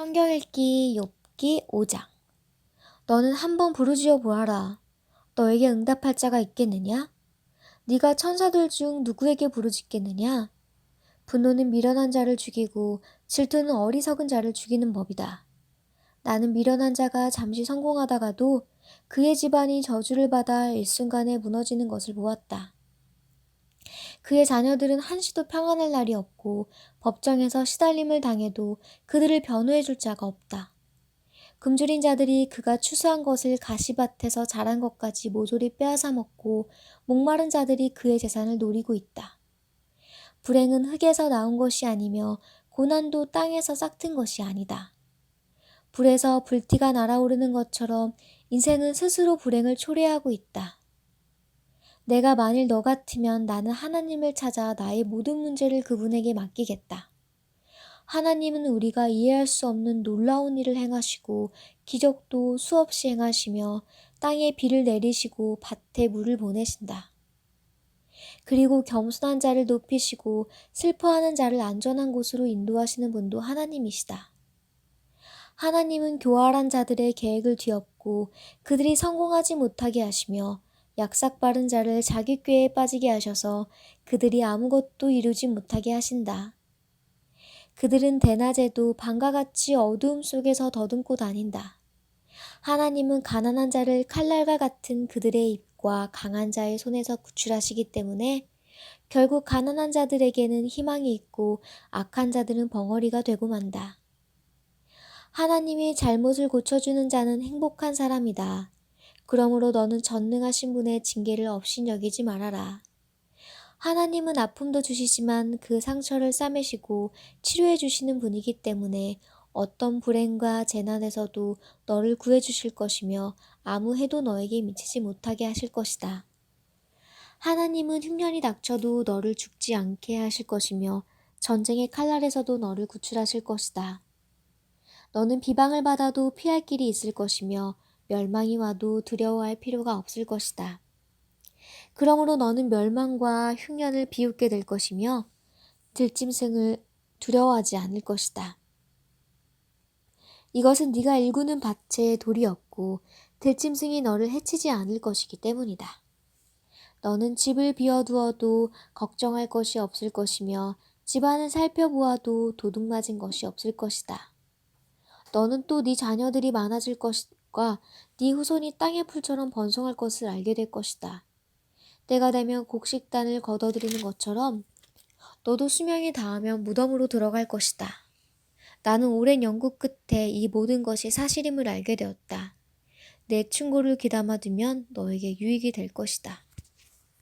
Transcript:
성경 읽기 욥기 5장 너는 한번 부르짖어 보아라. 너에게 응답할 자가 있겠느냐? 네가 천사들 중 누구에게 부르짖겠느냐? 분노는 미련한 자를 죽이고 질투는 어리석은 자를 죽이는 법이다. 나는 미련한 자가 잠시 성공하다가도 그의 집안이 저주를 받아 일순간에 무너지는 것을 보았다. 그의 자녀들은 한시도 평안할 날이 없고 법정에서 시달림을 당해도 그들을 변호해 줄 자가 없다. 굶주린 자들이 그가 추수한 것을 가시밭에서 자란 것까지 모조리 빼앗아 먹고 목마른 자들이 그의 재산을 노리고 있다. 불행은 흙에서 나온 것이 아니며 고난도 땅에서 싹튼 것이 아니다. 불에서 불티가 날아오르는 것처럼 인생은 스스로 불행을 초래하고 있다. 내가 만일 너 같으면 나는 하나님을 찾아 나의 모든 문제를 그분에게 맡기겠다. 하나님은 우리가 이해할 수 없는 놀라운 일을 행하시고 기적도 수없이 행하시며 땅에 비를 내리시고 밭에 물을 보내신다. 그리고 겸손한 자를 높이시고 슬퍼하는 자를 안전한 곳으로 인도하시는 분도 하나님이시다. 하나님은 교활한 자들의 계획을 뒤엎고 그들이 성공하지 못하게 하시며 약삭빠른 자를 자기 꾀에 빠지게 하셔서 그들이 아무것도 이루지 못하게 하신다. 그들은 대낮에도 밤과 같이 어두움 속에서 더듬고 다닌다. 하나님은 가난한 자를 칼날과 같은 그들의 입과 강한 자의 손에서 구출하시기 때문에 결국 가난한 자들에게는 희망이 있고 악한 자들은 벙어리가 되고 만다. 하나님이 잘못을 고쳐주는 자는 행복한 사람이다. 그러므로 너는 전능하신 분의 징계를 없인 여기지 말아라. 하나님은 아픔도 주시지만 그 상처를 싸매시고 치료해 주시는 분이기 때문에 어떤 불행과 재난에서도 너를 구해 주실 것이며 아무 해도 너에게 미치지 못하게 하실 것이다. 하나님은 흉년이 닥쳐도 너를 죽지 않게 하실 것이며 전쟁의 칼날에서도 너를 구출하실 것이다. 너는 비방을 받아도 피할 길이 있을 것이며 멸망이 와도 두려워할 필요가 없을 것이다. 그러므로 너는 멸망과 흉년을 비웃게 될 것이며 들짐승을 두려워하지 않을 것이다. 이것은 네가 일구는 밭에 돌이 없고 들짐승이 너를 해치지 않을 것이기 때문이다. 너는 집을 비워두어도 걱정할 것이 없을 것이며 집안을 살펴보아도 도둑 맞은 것이 없을 것이다. 너는 또 네 자녀들이 많아질 것이 것 과 네 후손이 땅의 풀처럼 번성할 것을 알게 될 것이다. 때가 되면 곡식단을 걷어들이는 것처럼 너도 수명이 닿으면 무덤으로 들어갈 것이다. 나는 오랜 연구 끝에 이 모든 것이 사실임을 알게 되었다. 내 충고를 귀담아 두면 너에게 유익이 될 것이다.